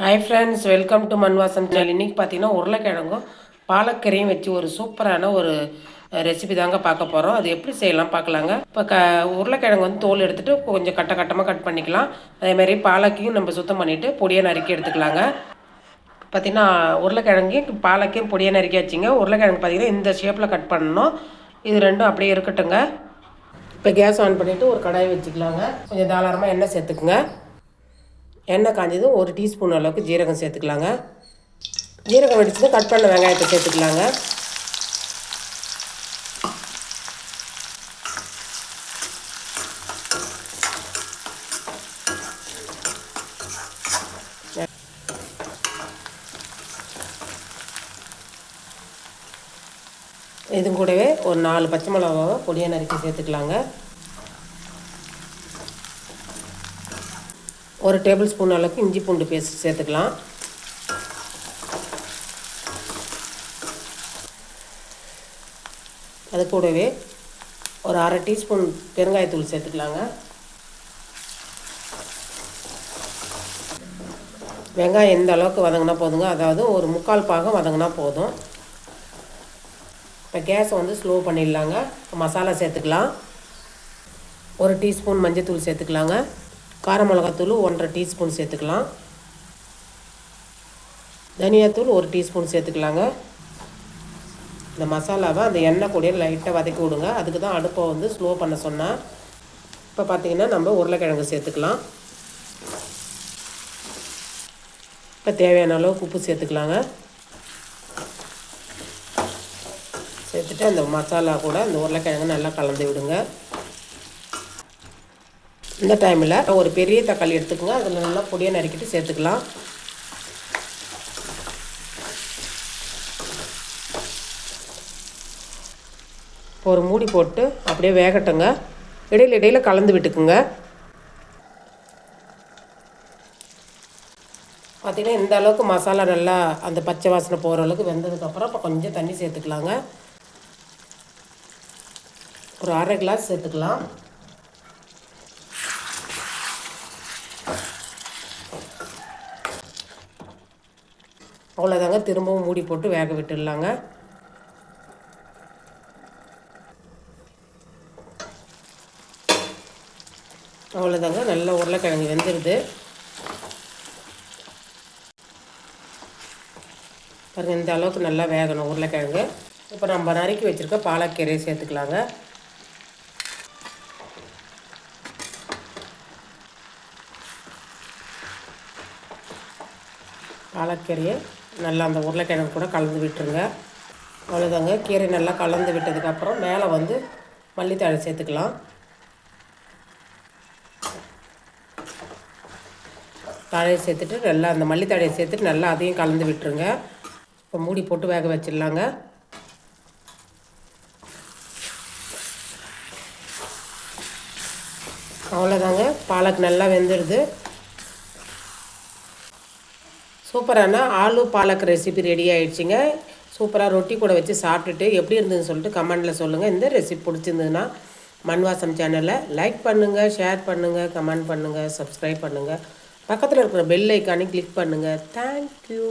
Hi friends welcome to Manvasam channel இன்றைக்கி பார்த்தீங்கன்னா உருளைக்கிழங்கும் பாலக்கீரையும் வச்சு ஒரு சூப்பரான ஒரு ரெசிபி தாங்க பார்க்க போகிறோம் அது எப்படி செய்யலாம் பார்க்கலாங்க. இப்போ க உருளைக்கிழங்கு வந்து தோல் எடுத்துகிட்டு கொஞ்சம் கட்ட கட்டமாக கட் பண்ணிக்கலாம். அதேமாதிரி பாலக்கையும் நம்ம சுத்தம் பண்ணிவிட்டு பொடியை நறுக்கி எடுத்துக்கலாங்க. பார்த்திங்கன்னா உருளைக்கிழங்கையும் பாலக்கையும் பொடியை நறுக்கி வச்சுங்க உருளைக்கிழங்கு பார்த்திங்கன்னா இந்த ஷேப்பில் கட் பண்ணணும். இது ரெண்டும் அப்படியே இருக்கட்டுங்க. இப்போ கேஸ் ஆன் பண்ணிவிட்டு ஒரு கடாயை வச்சுக்கலாங்க. கொஞ்சம் தாராளமாக எண்ணெய் சேர்த்துக்குங்க. எண்ணெய் காஞ்சதும் ஒரு டீஸ்பூன் அளவுக்கு ஜீரகம் சேர்த்துக்கலாங்க. ஜீரகம் வெடிச்சதும் கட் பண்ண வெங்காயத்தை சேர்த்துக்கலாங்க. இது கூடவே ஒரு நாலு பச்சை மிளகாவை பொடியாக நறுக்கி சேர்த்துக்கலாங்க. ஒரு டேபிள் ஸ்பூன் அளவுக்கு இஞ்சி பூண்டு பேஸ்ட் சேர்த்துக்கலாம். அது கூடவே ஒரு அரை டீஸ்பூன் பெருங்காயத்தூள் சேர்த்துக்கலாங்க. வெங்காயம் எந்த அளவுக்கு வதங்கினா போதுங்க. அதாவது ஒரு முக்கால் பாகம் வதங்கினா போதும். இப்போ கேஸை வந்து ஸ்லோ பண்ணிடலாங்க. மசாலா சேர்த்துக்கலாம். ஒரு டீஸ்பூன் மஞ்சள் தூள் சேர்த்துக்கலாங்க. கார மிளகாத்தூள் ஒன்றரை டீஸ்பூன் சேர்த்துக்கலாம். தனியாத்தூள் ஒரு டீஸ்பூன் சேர்த்துக்கலாங்க. இந்த மசாலாவை அந்த எண்ணெய் கூட லைட்டாக வதக்கி விடுங்க. அதுக்கு தான் அடுப்பை வந்து ஸ்லோ பண்ண சொன்னால் இப்போ பார்த்திங்கன்னா நம்ம உருளைக்கிழங்கு சேர்த்துக்கலாம். இப்போ தேவையான அளவுக்கு உப்பு சேர்த்துக்கலாங்க. சேர்த்துட்டு அந்த மசாலா கூட அந்த உருளைக்கிழங்கு நல்லா கலந்து விடுங்க. இந்த டைமில் ஒரு பெரிய தக்காளி எடுத்துக்கோங்க. அதில் நல்லா பொடியாக நறுக்கிட்டு சேர்த்துக்கலாம். ஒரு மூடி போட்டு அப்படியே வேகட்டுங்க. இடையில இடையில் கலந்து விட்டுக்குங்க. பார்த்திங்கன்னா இந்த அளவுக்கு மசாலா நல்லா அந்த பச்சை வாசனை போகிற அளவுக்கு வெந்ததுக்கப்புறம் இப்போ கொஞ்சம் தண்ணி சேர்த்துக்கலாங்க. ஒரு அரை கிளாஸ் சேர்த்துக்கலாம். அவ்வளோதாங்க திரும்பவும் மூடி போட்டு வேக விட்டுடலாங்க. அவ்வளோதாங்க நல்லா உருளைக்கிழங்கு வெந்துடுது பாருங்கள் இந்த அளவுக்கு நல்லா வேகணும் உருளைக்கிழங்கு. இப்போ நம்ம நறுக்கி வச்சுருக்க பாலக்கீரையை சேர்த்துக்கலாங்க. பாலக்கீரையை நல்லா அந்த உருளைக்கிழங்கு கூட கலந்து விட்டுருங்க. அவ்வளோதாங்க கீரை நல்லா கலந்து விட்டதுக்கப்புறம் மேலே வந்து மல்லித்தழை சேர்த்துக்கலாம். தழையை சேர்த்துட்டு நல்லா அந்த மல்லித்தழையை சேர்த்துட்டு நல்லா அதையும் கலந்து விட்டுருங்க. இப்போ மூடி போட்டு வேக வச்சிடலாங்க. அவ்வளோதாங்க பாலக் நல்லா வெந்துடுது சூப்பரான? ஆலு பாலக் ரெசிபி ரெடி ஆகிடுச்சிங்க சூப்பராக ரொட்டி கூட வச்சு சாப்பிட்டுட்டு எப்படி இருந்ததுன்னு சொல்லிட்டு கமெண்டில் சொல்லுங்கள் இந்த ரெசிபி பிடிச்சிருந்ததுன்னா மண்வாசம் சேனலை லைக் பண்ணுங்கள் ஷேர் பண்ணுங்கள் கமெண்ட் பண்ணுங்கள் சப்ஸ்கிரைப் பண்ணுங்கள் பக்கத்தில் இருக்கிற பெல் ஐக்கானே கிளிக் பண்ணுங்கள் தேங்க்யூ